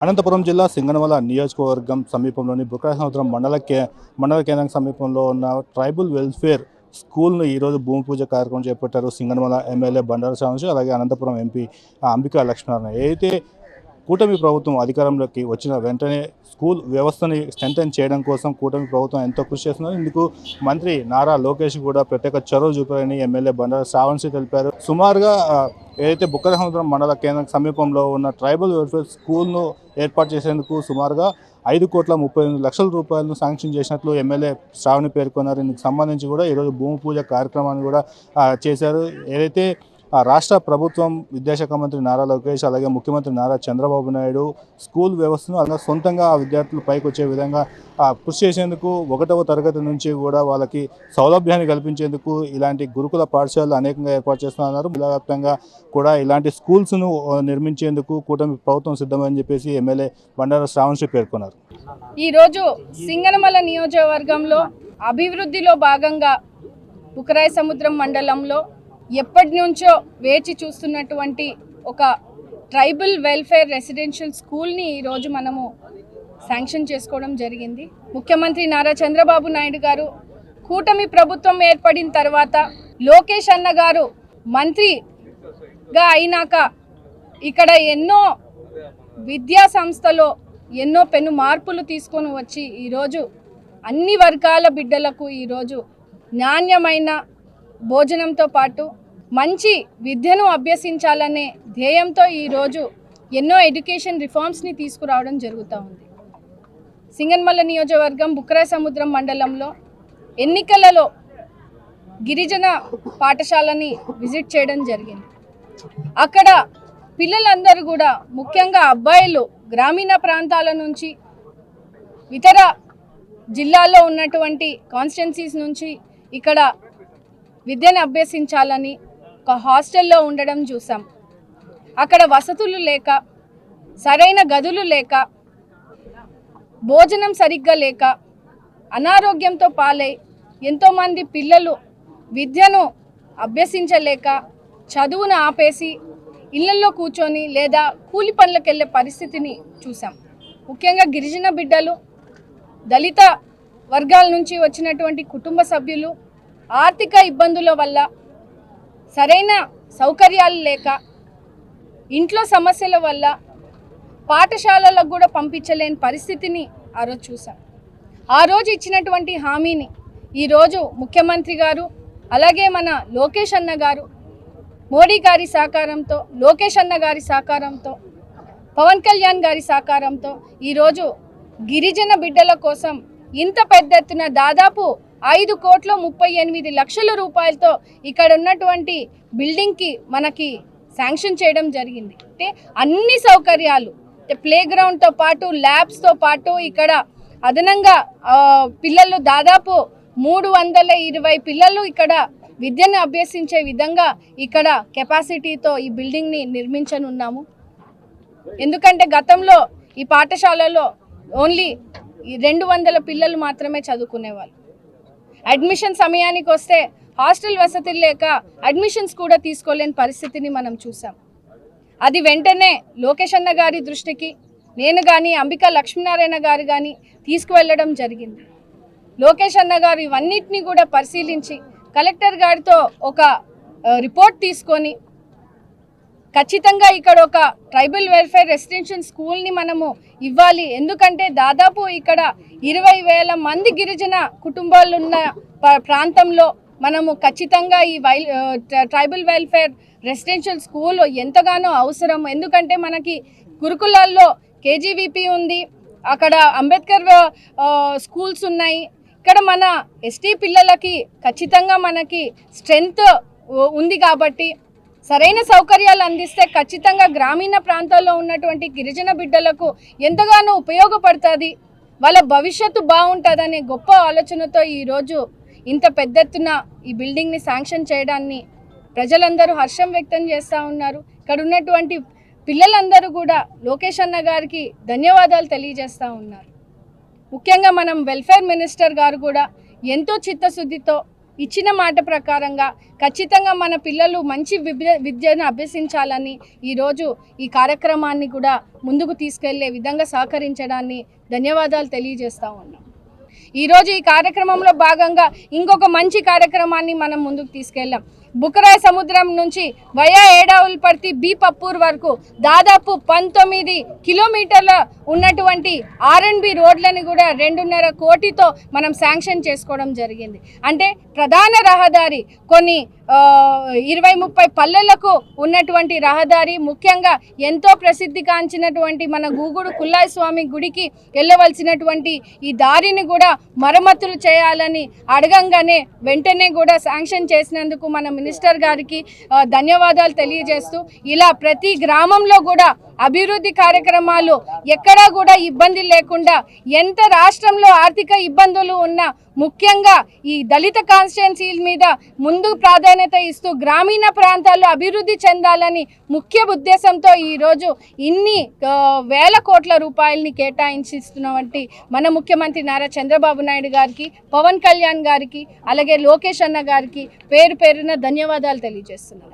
అనంతపురం జిల్లా సింగనమల నియోజకవర్గం సమీపంలోని బుక్రాసముద్రం మండల కే మండల కేంద్రం సమీపంలో ఉన్న ట్రైబల్ వెల్ఫేర్ స్కూల్ను ఈరోజు భూమి పూజ కార్యక్రమం చేపట్టారు సింగనమల ఎమ్మెల్యే బండారు సాంశి అలాగే అనంతపురం ఎంపీ అంబికా లక్ష్మీనారాయణ. ఏదైతే కూటమి ప్రభుత్వం అధికారంలోకి వచ్చిన వెంటనే స్కూల్ వ్యవస్థని స్ట్రెంథన్ చేయడం కోసం కూటమి ప్రభుత్వం ఎంతో కృషి చేస్తున్నారు ఇందుకు మంత్రి నారా లోకేష్ కూడా ప్రత్యేక చొరవ చూపారని ఎమ్మెల్యే బండారు శ్రావణ్ తెలిపారు. సుమారుగా ఏదైతే ఏదైతే బుక్కరసముద్రం మండల కేంద్రం సమీపంలో ఉన్న ట్రైబల్ వెల్ఫేర్ స్కూల్ను ఏర్పాటు చేసేందుకు సుమారుగా ఐదు కోట్ల ముప్పై ఎనిమిది లక్షల రూపాయలను శాంక్షన్ చేసినట్లు ఎమ్మెల్యే శ్రావణి పేర్కొన్నారు. ఇందుకు సంబంధించి కూడా ఈరోజు భూమి పూజ కార్యక్రమాన్ని కూడా చేశారు. ఏదైతే రాష్ట్ర ప్రభుత్వం విద్యాశాఖ మంత్రి నారా లోకేష్ అలాగే ముఖ్యమంత్రి నారా చంద్రబాబు నాయుడు స్కూల్ వ్యవస్థను అలా సొంతంగా ఆ విద్యార్థులు పైకి వచ్చే విధంగా ఆ, కృషి చేసేందుకు ఒకటవ తరగతి నుంచి కూడా వాళ్ళకి సౌలభ్యాన్ని కల్పించేందుకు ఇలాంటి గురుకుల పాఠశాలలు అనేకంగా ఏర్పాటు చేస్తున్నారు జిల్లా వ్యాప్తంగా కూడా ఇలాంటి స్కూల్స్ను నిర్మించేందుకు కూటమి ప్రభుత్వం సిద్ధమని చెప్పేసి ఎమ్మెల్యే బండారు శ్రావణ్ పేర్కొన్నారు. ఈరోజు సింగనమల నియోజకవర్గంలో అభివృద్ధిలో భాగంగా బుకరాయ సముద్రం మండలంలో ఎప్పటి నుంచో వేచి చూస్తున్నటువంటి ఒక ట్రైబల్ వెల్ఫేర్ రెసిడెన్షియల్ స్కూల్ని ఈరోజు మనము శాంక్షన్ చేసుకోవడం జరిగింది. ముఖ్యమంత్రి నారా చంద్రబాబు నాయుడు గారు కూటమి ప్రభుత్వం ఏర్పడిన తర్వాత లోకేష్ అన్న గారు మంత్రిగా అయినాక ఇక్కడ ఎన్నో విద్యా సంస్థలో ఎన్నో పెను మార్పులు తీసుకొని వచ్చి ఈరోజు అన్ని వర్గాల బిడ్డలకు ఈరోజు నాణ్యమైన భోజనంతో పాటు మంచి విద్యను అభ్యసించాలనే ధ్యేయంతో ఈరోజు ఎన్నో ఎడ్యుకేషన్ రిఫార్మ్స్ని తీసుకురావడం జరుగుతూ ఉంది. సింగన్మల్ల నియోజకవర్గం బుక్రా సముద్రం మండలంలో ఎన్నికలలో గిరిజన పాఠశాలని విజిట్ చేయడం జరిగింది. అక్కడ పిల్లలందరూ కూడా ముఖ్యంగా అబ్బాయిలు గ్రామీణ ప్రాంతాల నుంచి ఇతర జిల్లాల్లో ఉన్నటువంటి కాన్స్టిట్యున్సీస్ నుంచి ఇక్కడ విద్యను అభ్యసించాలని ఒక హాస్టల్లో ఉండడం చూసాం. అక్కడ వసతులు లేక సరైన గదులు లేక భోజనం సరిగ్గా లేక అనారోగ్యంతో పాలై ఎంతోమంది పిల్లలు విద్యను అభ్యసించలేక చదువును ఆపేసి ఇళ్ళలో కూర్చొని లేదా కూలి పనులకు వెళ్ళే పరిస్థితిని చూసాం. ముఖ్యంగా గిరిజన బిడ్డలు దళిత వర్గాల నుంచి వచ్చినటువంటి కుటుంబ సభ్యులు ఆర్థిక ఇబ్బందుల వల్ల సరైన సౌకర్యాలు లేక ఇంట్లో సమస్యల వల్ల పాఠశాలలకు కూడా పంపించలేని పరిస్థితిని ఆ రోజు చూసాం ఆ రోజు ఇచ్చినటువంటి హామీని ఈరోజు ముఖ్యమంత్రి గారు అలాగే మన లోకేష్ అన్న గారు మోడీ గారి సహకారంతో లోకేష్ అన్న గారి సహకారంతో పవన్ కళ్యాణ్ గారి సహకారంతో ఈరోజు గిరిజన బిడ్డల కోసం ఇంత పెద్ద ఎత్తున దాదాపు ఐదు కోట్ల ముప్పై ఎనిమిది లక్షల రూపాయలతో ఇక్కడ ఉన్నటువంటి బిల్డింగ్కి మనకి శాంక్షన్ చేయడం జరిగింది. అంటే అన్ని సౌకర్యాలు ప్లే గ్రౌండ్తో పాటు ల్యాబ్స్తో పాటు ఇక్కడ అదనంగా పిల్లలు దాదాపు మూడు వందల ఇరవై పిల్లలు ఇక్కడ విద్యను అభ్యసించే విధంగా ఇక్కడ కెపాసిటీతో ఈ బిల్డింగ్ని నిర్మించనున్నాము. ఎందుకంటే గతంలో ఈ పాఠశాలలో ఓన్లీ ఈ రెండు వందల పిల్లలు మాత్రమే చదువుకునేవాళ్ళు. అడ్మిషన్ సమయానికి వస్తే హాస్టల్ వసతులు లేక అడ్మిషన్స్ కూడా తీసుకోలేని పరిస్థితిని మనం చూసాం. అది వెంటనే లోకేష్ అన్న గారి దృష్టికి నేను కానీ అంబికా లక్ష్మీనారాయణ గారు కానీ తీసుకువెళ్ళడం జరిగింది. లోకేష్ అన్న గారు ఇవన్నిటిని కూడా పరిశీలించి కలెక్టర్ గారితో ఒక రిపోర్ట్ తీసుకొని ఖచ్చితంగా ఇక్కడ ఒక ట్రైబల్ వెల్ఫేర్ రెసిడెన్షియల్ స్కూల్ని మనము ఇవ్వాలి. ఎందుకంటే దాదాపు ఇక్కడ ఇరవై వేల మంది గిరిజన కుటుంబాలు ఉన్న ప్రాంతంలో మనము ఖచ్చితంగా ఈ వైల్ ట్రైబల్ వెల్ఫేర్ రెసిడెన్షియల్ స్కూల్ ఎంతగానో అవసరం. ఎందుకంటే మనకి గురుకులాల్లో కేజీవీపీ ఉంది. అక్కడ అంబేద్కర్ స్కూల్స్ ఉన్నాయి. ఇక్కడ మన ఎస్టీ పిల్లలకి ఖచ్చితంగా మనకి స్ట్రెంగ్త్ ఉంది కాబట్టి సరైన సౌకర్యాలు అందిస్తే ఖచ్చితంగా గ్రామీణ ప్రాంతాల్లో ఉన్నటువంటి గిరిజన బిడ్డలకు ఎంతగానో ఉపయోగపడుతుంది. వాళ్ళ భవిష్యత్తు బాగుంటుందనే గొప్ప ఆలోచనతో ఈరోజు ఇంత పెద్ద ఎత్తున ఈ బిల్డింగ్ని శాంక్షన్ చేయడాన్ని ప్రజలందరూ హర్షం వ్యక్తం చేస్తూ ఉన్నారు. ఇక్కడ ఉన్నటువంటి పిల్లలందరూ కూడా లోకేష్ అన్న గారికి ధన్యవాదాలు తెలియజేస్తూ ఉన్నారు. ముఖ్యంగా మనం వెల్ఫేర్ మినిస్టర్ గారు కూడా ఎంతో చిత్తశుద్ధితో ఇచ్చిన మాట ప్రకారంగా ఖచ్చితంగా మన పిల్లలు మంచి విద్య విద్యను అభ్యసించాలని ఈరోజు ఈ కార్యక్రమాన్ని కూడా ముందుకు తీసుకెళ్ళే విధంగా సహకరించడాన్ని ధన్యవాదాలు తెలియజేస్తా ఉన్నాం. ఈరోజు ఈ కార్యక్రమంలో భాగంగా ఇంకొక మంచి కార్యక్రమాన్ని మనం ముందుకు తీసుకెళ్ళాం బుకరా సముద్రం నుంచి వయా ఏడావులపర్తి బి పప్పూర్ వరకు దాదాపు పంతొమ్మిది కిలోమీటర్ల ఉన్నటువంటి ఆర్ఎన్బి రోడ్లని కూడా రెండున్నర కోటితో మనం శాంక్షన్ చేసుకోవడం జరిగింది. అంటే ప్రధాన రహదారి కొన్ని ఇరవై ముప్పై పల్లెలకు ఉన్నటువంటి రహదారి ముఖ్యంగా ఎంతో ప్రసిద్ధి కాంచినటువంటి మన గూగుడు కుల్లాయి స్వామి గుడికి వెళ్ళవలసినటువంటి ఈ దారిని కూడా మరమ్మతులు చేయాలని అడగంగానే వెంటనే కూడా శాంక్షన్ చేసినందుకు మన మినిస్టర్ గారికి ధన్యవాదాలు తెలియజేస్తూ ఇలా ప్రతి గ్రామంలో కూడా అభివృద్ధి కార్యక్రమాలు ఎక్కడా కూడా ఇబ్బంది లేకుండా ఎంత రాష్ట్రంలో ఆర్థిక ఇబ్బందులు ఉన్నా ముఖ్యంగా ఈ దళిత కాన్స్టిట్యున్సీల మీద ముందు ప్రాధాన్యత ఇస్తూ గ్రామీణ ప్రాంతాల్లో అభివృద్ధి చెందాలని ముఖ్య ఉద్దేశంతో ఈరోజు ఇన్ని వేల కోట్ల రూపాయలని కేటాయించిస్తున్నటువంటి మన ముఖ్యమంత్రి నారా చంద్రబాబు నాయుడు గారికి పవన్ కళ్యాణ్ గారికి అలాగే లోకేష్ అన్న గారికి పేరు పేరున ధన్యవాదాలు తెలియజేస్తున్నాను.